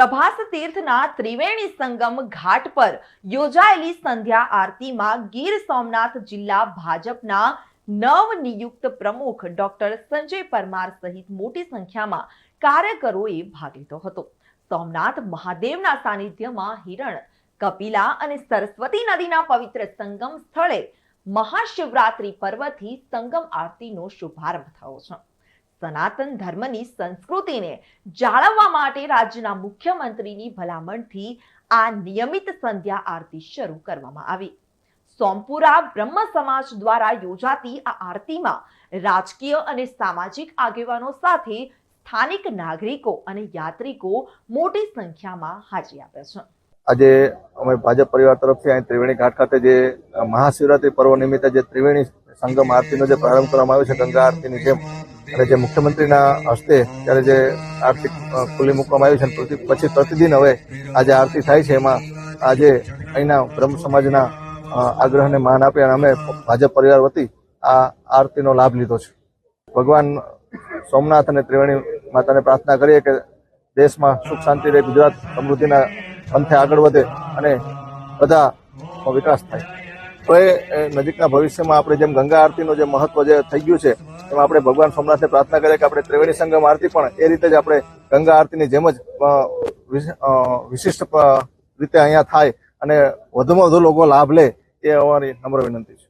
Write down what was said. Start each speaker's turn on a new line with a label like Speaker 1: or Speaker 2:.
Speaker 1: પ્રભાસ તીર્થના ત્રિવેણી સંગમ ઘાટ પર યોજાયેલી સંધ્યા આરતીમાં ગીર સોમનાથ જિલ્લા ભાજપના નવનિયુક્ત પ્રમુખ ડોક્ટર સંજય પરમાર સહિત મોટી સંખ્યામાં કાર્યકરોએ ભાગ લીધો હતો. સોમનાથ મહાદેવના સાનિધ્યમાં હિરણ, કપિલા અને સરસ્વતી નદીના પવિત્ર સંગમ સ્થળે મહાશિવરાત્રી પર્વથી સંગમ આરતીનો શુભારંભ થયો છે. સનાતન ધર્મની સંસ્કૃતિને જાળવવા માટે રાજ્યના મુખ્યમંત્રીની ભલામણથી આ નિયમિત સંધ્યા આરતી શરૂ કરવામાં આવી. સોમપુરા બ્રહ્મ સમાજ દ્વારા યોજાતી આ આરતીમાં રાજકીય અને સામાજિક આગેવાનો સાથે સ્થાનિક નાગરિકો અને યાત્રિકો મોટી સંખ્યામાં હાજરી આપે છે.
Speaker 2: આજે અમે ભાજપ પરિવાર તરફથી અહીં ત્રિવેણી ઘાટ ખાતે જે મહાશિવરાત્રી પર્વ નિમિત્તે જે ત્રિવેણી સંગમ આરતીનો જે પ્રારંભ કરવામાં આવ્યો છે, ગંગા આરતીની જેમ અને જે મુખ્યમંત્રીના હસ્તે ત્યારે જે આરતી ખુલ્લી મૂકવામાં આવી છે પછી પ્રતિદિન હવે આ જે આરતી થાય છે, એમાં આજે અહીંના બ્રહ્મ સમાજના આગ્રહને માન આપી અને અમે ભાજપ પરિવાર વતી આ આરતીનો લાભ લીધો છે. ભગવાન સોમનાથ અને ત્રિવેણી માતાને પ્રાર્થના કરીએ કે દેશમાં સુખ શાંતિ રહે, ગુજરાત સમૃદ્ધિના પંથે આગળ વધે અને બધા વિકાસ થાય. તો એ નજીકના ભવિષ્યમાં આપણે જેમ ગંગા આરતીનું જે મહત્વ જે થઈ ગયું છે એમાં આપણે ભગવાન સોમનાથને પ્રાર્થના કરીએ કે આપણે ત્રિવેણી સંગમ આરતી પણ એ રીતે જ આપણે ગંગા આરતીની જેમ જ વિશિષ્ટ રીતે અહીંયા થાય અને વધુમાં વધુ લોકો લાભ લે એ અમારી નમ્ર વિનંતી છે.